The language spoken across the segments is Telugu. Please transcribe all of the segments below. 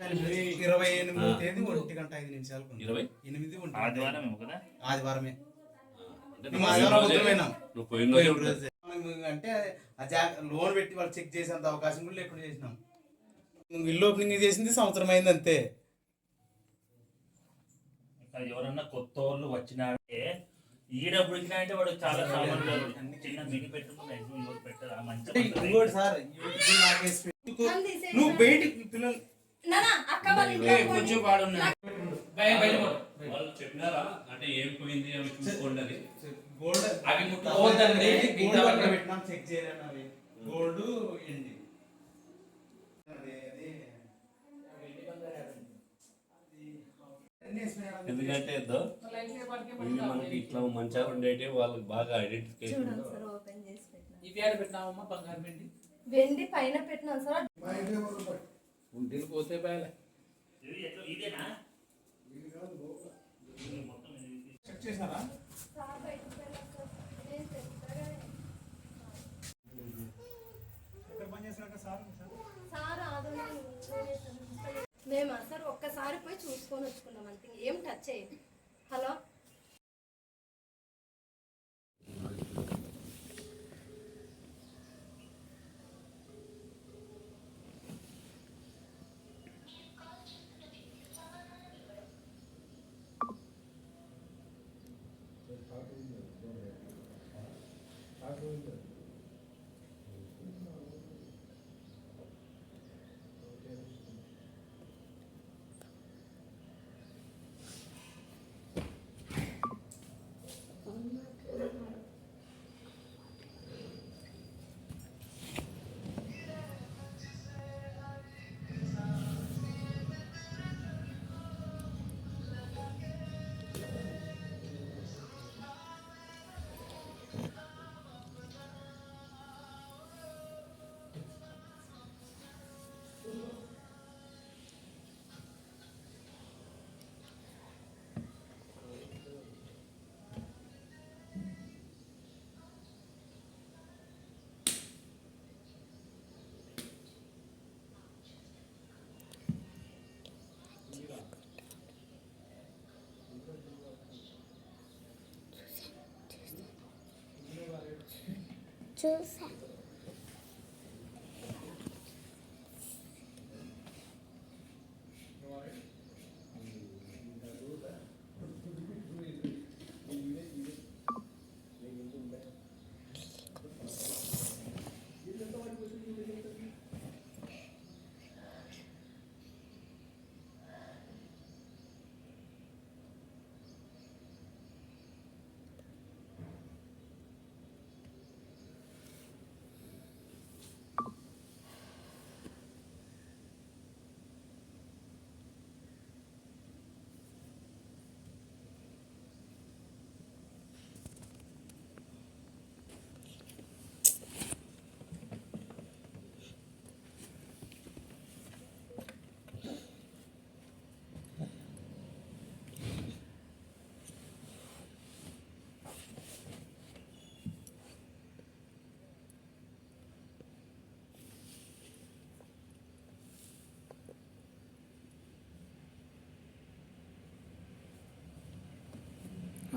ఇరవై ఎనిమిదో తేదీ ఒంటి గంట ఐదు నిమిషాలకు. ఇరవై? ఎనిమిది ఒంటి ఆదివారం కదా? ఆదివారమే. అంటే. మనం లోన్ పెట్టి వాళ్ళు చెక్ చేసేంత అవకాశం కూడా లేకుండా చేసినాం. ఇల్లు ఓపెనింగ్ చేసింది సంవత్సరం అయింది అంతే. ఎవరన్నా కొత్త వాళ్ళు వచ్చినారంటే ఈడ ఉడికినా అంటే వాడు చాలా సామాన్లు చిన్న మిగి పెట్టుకుని maximum ఎవరు పెట్టరు? ఆ మంచి అంటే ఇంకోటి సార్. నువ్వు బయటికి పిల్లలు కొంచెం వాళ్ళు చెప్పినారా? అంటే ఏం పోయింది అవి చూసుకోండి అని. గోల్డ్ అవి ముట్టుకోవద్దండి. గోల్డ్ అక్కడ పెట్టినాం చెక్ చేయాలని అవి. గోల్డ్ ఎండి అదే అదే. అన్నీ వేసినారు. ఎందుకంటే మనకి ఇట్లా మంచిగా ఉండేటి వాళ్ళకి బాగా ఐడెంటిఫికేషన్ పెట్టినా. ఇవి ఆడ బంగారు పిండి వెండి పైన పెట్టినాను సార్ ఉంటిని పోతే ఇదేనా? చెక్ చేశారా? మేము సార్ ఒక్కసారి పోయి చూసుకొని వచ్చుకున్నాం అంతే. ఏం టచ్ చేయండి hello? hallelujah. 煮饭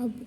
Abi.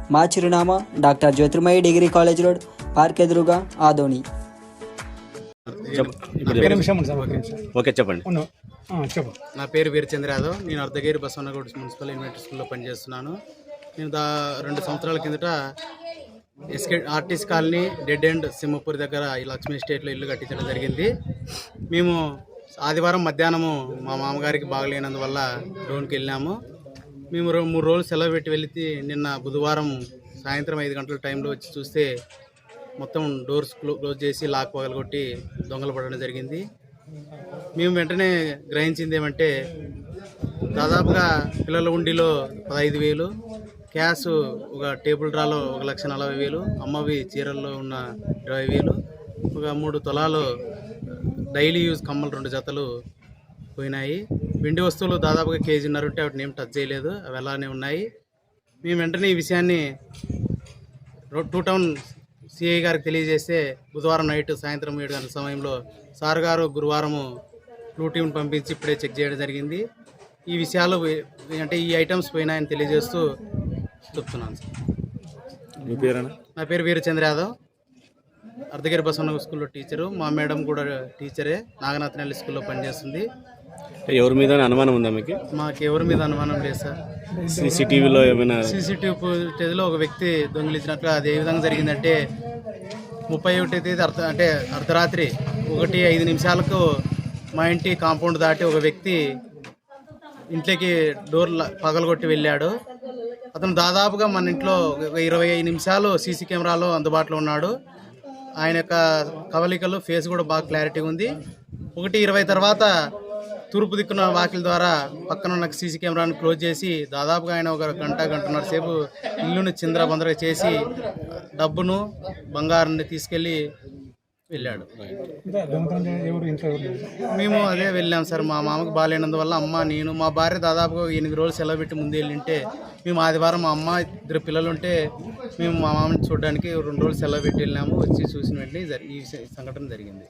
మా చిరునామా doctor Jyothirmayi degree college road park ఎదురుగా ఆదోని. ఓకే చెప్పండి. నా పేరు వీరచంద్ర యాదవ్ నేను అర్ధగిరి బసవనగూడ మున్సిపల్ ఎలిమెంటరీ స్కూల్లో పనిచేస్తున్నాను. నేను దా రెండు సంవత్సరాల కిందట SK artist colony dead end Simhapur దగ్గర ఈ లక్ష్మీ స్టేట్లో ఇల్లు కట్టించడం జరిగింది. మేము ఆదివారం మధ్యాహ్నము మా మామగారికి బాగలేనందువల్ల లోన్కి వెళ్ళాము. మేము మూడు రోజులు సెలవు పెట్టి వెళితే నిన్న బుధవారం సాయంత్రం ఐదు గంటల టైంలో వచ్చి చూస్తే మొత్తం డోర్స్ క్లో క్లోజ్ చేసి లాక్ పగలగొట్టి దొంగలు పడడం జరిగింది. మేము వెంటనే గ్రహించింది ఏమంటే దాదాపుగా పిల్లల ఉండిలో పదహైదు వేలు క్యాష్ ఒక టేబుల్ డ్రాలో ఒక లక్ష నలభై వేలు అమ్మవి చీరల్లో ఉన్న ఇరవై వేలు ఒక మూడు తులాలు డైలీ యూజ్ కమ్మలు రెండు జతలు పోయినాయి. వెండి వస్తువులు దాదాపుగా కేజీన్నర ఉంటే వాటిని ఏం టచ్ చేయలేదు. అవి అలానే ఉన్నాయి. మేము వెంటనే ఈ విషయాన్ని టూ టౌన్ సిఐ గారికి తెలియజేస్తే బుధవారం నైట్ సాయంత్రం ఏడు గంటల సమయంలో సార్ గారు గురువారము బ్లూ టీంని పంపించి ఇప్పుడే చెక్ చేయడం జరిగింది. ఈ విషయాలు అంటే ఈ ఐటమ్స్ పోయినాయని తెలియజేస్తూ చెప్తున్నాను సార్. నా పేరు వీరచంద్ర యాదవ్. అర్ధగిరి బసవన్న స్కూల్లో టీచరు. మా మేడం కూడా టీచరే. నాగనాథనల్లి స్కూల్లో పనిచేస్తుంది. ఎవరి మీద అనుమానం ఉందా మీకు? మాకు ఎవరి మీద అనుమానం లేదు సార్. సీసీటీవీలో ఏమైనా సీసీటీవీ ఫుటేజ్లో ఒక వ్యక్తి దొంగిలించినట్లు అది ఏ విధంగా జరిగిందంటే ముప్పై ఒకటి తేదీ అర్ధ అంటే అర్ధరాత్రి ఒకటి ఐదు నిమిషాలకు మా ఇంటి కాంపౌండ్ దాటి ఒక వ్యక్తి ఇంట్లోకి డోర్ పగలగొట్టి వెళ్ళాడు. అతను దాదాపుగా మన ఇంట్లో ఇరవై ఐదు నిమిషాలు సీసీ కెమెరాలో అందుబాటులో ఉన్నాడు. ఆయన యొక్క కవలికలు ఫేస్ కూడా బాగా క్లారిటీ ఉంది. ఒకటి ఇరవై తర్వాత తూర్పు దిక్కున వాకిల ద్వారా పక్కన ఉన్న సీసీ కెమెరాను క్లోజ్ చేసి దాదాపుగా ఆయన ఒక గంట గంటన్నర సేపు ఇల్లును చిందరబందరగా చేసి డబ్బును బంగారాన్ని తీసుకెళ్ళి వెళ్ళాడు. మేము అదే వెళ్ళాం సార్. మా మామకు బాగాలేనందువల్ల అమ్మ నేను మా భార్య దాదాపుగా ఎనిమిది రోజులు సెలవు పెట్టి ముందు వెళ్ళింటే మేము ఆదివారం మా అమ్మ ఇద్దరు పిల్లలు ఉంటే మేము మా మామని చూడడానికి రెండు రోజులు సెలవు పెట్టి వెళ్ళాము వచ్చి చూసిన వెంటనే ఈ సంఘటన జరిగింది.